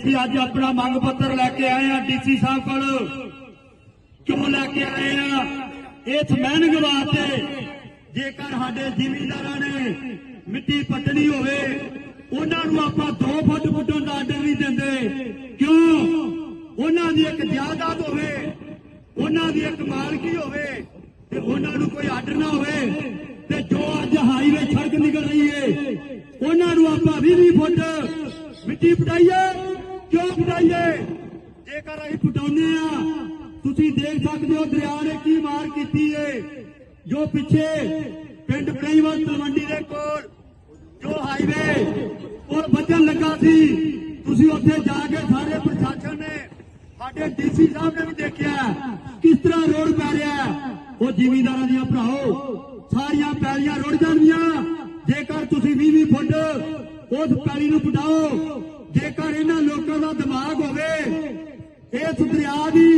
ਅਸੀਂ ਅੱਜ ਆਪਣਾ ਮੰਗ ਪੱਤਰ ਲੈ ਕੇ ਆਏ ਆ ਡੀਸੀ ਸਾਹਿਬ ਕੋਲ। ਕਿਉਂ ਲੈ ਕੇ ਆਏ ਆ? ਇਸ ਮਿਹਨਤ ਵਾਸਤੇ ਜੇਕਰ ਸਾਡੇ ਜ਼ਿਮੀਂਦਾਰਾਂ ਨੇ ਮਿੱਟੀ ਪੱਟਣੀ ਹੋਵੇ, ਉਹਨਾਂ ਨੂੰ ਆਪਾਂ 2 ਫੁੱਟ ਪੁੱਟਣ ਦਾ ਆਰਡਰ ਨਹੀਂ ਦਿੰਦੇ। ਕਿਉਂ? ਉਹਨਾਂ ਦੀ ਇੱਕ ਜਾਇਦਾਦ ਹੋਵੇ, ਉਹਨਾਂ ਦੀ ਇੱਕ ਮਾਲਕੀ ਹੋਵੇ, ਤੇ ਉਹਨਾਂ ਨੂੰ ਕੋਈ ਆਰਡਰ ਨਾ ਹੋਵੇ, ਤੇ ਜੋ ਅੱਜ ਹਾਈਵੇ ਸੜਕ ਨਿਕਲ ਰਹੀ ਏ, ਉਹਨਾਂ ਨੂੰ ਆਪਾਂ 20 20 ਫੁੱਟ ਮਿੱਟੀ ਪਟਾਈਏ। ਕਿਉਂ ਪਟਾਈਏ ਜੇਕਰ ਅਸੀਂ ਪਟਾਉਂਦੇ ਆ ਤੁਸੀਂ ਦੇਖ ਸਕਦੇ ਹੋ ਦਰਿਆ ਨੇ ਕੀ ਮਾਰ ਕੀਤੀ ਏ। ਜੋ ਪਿੱਛੇ ਪਿੰਡ ਬੜਾਈਵਾਲ ਤਲਵੰਡੀ ਦੇ ਕੋਲ ਜੋ ਹਾਈਵੇ ਉਹ ਵੱਜਣ ਲੱਗਾ ਸੀ, ਤੁਸੀਂ ਉੱਥੇ ਜਾ ਕੇ ਸਾਰੇ ਪ੍ਰਸ਼ਾਸਨ ਨੇ ਸਾਡੇ ਡੀਸੀ ਸਾਹਿਬ ਨੇ ਵੀ ਦੇਖਿਆ ਕਿਸ ਤਰ੍ਹਾਂ ਰੋਡ ਪੈ ਰਿਹਾ ਉਹ ਜ਼ਿਮੀਂਦਾਰਾਂ ਦੀਆਂ ਭਰਾਓ, ਸਾਰੀਆਂ ਪੈਲੀਆਂ ਰੁੜ ਜਾਣਗੀਆਂ। ਜੇਕਰ ਤੁਸੀਂ 20 20 ਫੁੱਟ ਉਸ ਪੈਲੀ ਨੂੰ ਪਟਾਓ ਜੇਕਰ ਇਹਨਾਂ ਲੋਕਾਂ ਦਾ ਦਿਮਾਗ ਹੋਵੇ, ਇਸ ਦਰਿਆ ਦੀ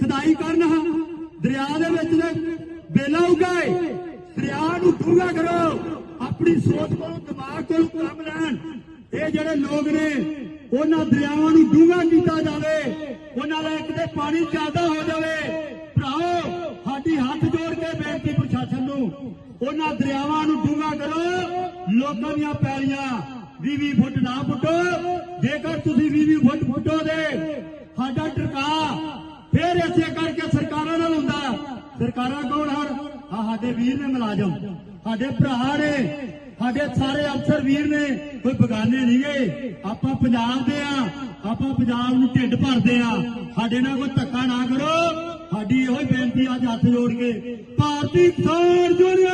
ਖਦਾਈ ਕਰਨ ਦਰਿਆ ਦੇ ਵਿੱਚ ਬੇਲਾ ਉਗਾਏ ਦਰਿਆ ਨੂੰ ਡੂੰਘਾ ਕਰੋ। ਆਪਣੀ ਸੋਚ ਕੋਲ ਦਿਮਾਗ ਕੋਲ ਕੰਮ ਲੈਣ। ਇਹ ਜਿਹੜੇ ਲੋਕ ਨੇ, ਉਹਨਾਂ ਦਰਿਆਵਾਂ ਨੂੰ ਡੂੰਘਾ ਕੀਤਾ ਜਾਵੇ। ਉਹਨਾਂ ਦਾ ਇੱਕ ਤੇ ਪਾਣੀ ਜ਼ਿਆਦਾ ਹੋ ਜਾਵੇ। ਭਰਾਓ ਸਾਡੀ ਹੱਥ ਜੋੜ ਕੇ ਬੇਨਤੀ ਪ੍ਰਸ਼ਾਸਨ ਨੂੰ, ਉਹਨਾਂ ਦਰਿਆਵਾਂ ਨੂੰ ਡੂੰਘਾ ਕਰੋ। ਲੋਕਾਂ ਦੀਆਂ ਪੈਲੀਆਂ 20 20 ਫੁੱਟ ਨਾ ਪੁੱਟੋ ਜੇਕਰ ਤੁਸੀਂ 20 20 ਫੁੱਟ ਪੁੱਟੋਗੇ ਸਾਡਾ ਟਰਕਾ ਫੇਰ ਇਸੇ ਕਰਕੇ ਸਰਕਾਰਾਂ ਨਾਲ ਹੁੰਦਾ। ਸਰਕਾਰਾਂ ਕੌਣ ਹਨ? ਆ ਸਾਡੇ ਵੀਰ ਨੇ ਮੁਲਾਜ਼ਮ। ਸਾਡੇ ਭਰਾ ਨੇ। ਸਾਡੇ ਸਾਰੇ ਅਫਸਰ ਵੀਰ ਨੇ। ਕੋਈ ਬਗਾਨੇ ਨਹੀਂ ਗਏ। ਆਪਾਂ ਪੰਜਾਬ ਦੇ ਆ। ਆਪਾਂ ਪੰਜਾਬ ਨੂੰ ਢਿੱਡ ਭਰਦੇ ਆ। ਸਾਡੇ ਨਾਲ ਕੋਈ ਧੱਕਾ ਨਾ ਕਰੋ। ਸਾਡੀ ਇਹੋ ਹੀ ਬੇਨਤੀ ਅੱਜ ਹੱਥ ਜੋੜ ਕੇ। ਭਾਰਤੀ ਕਿਸਾਨ ਯੂਨੀਅਨ!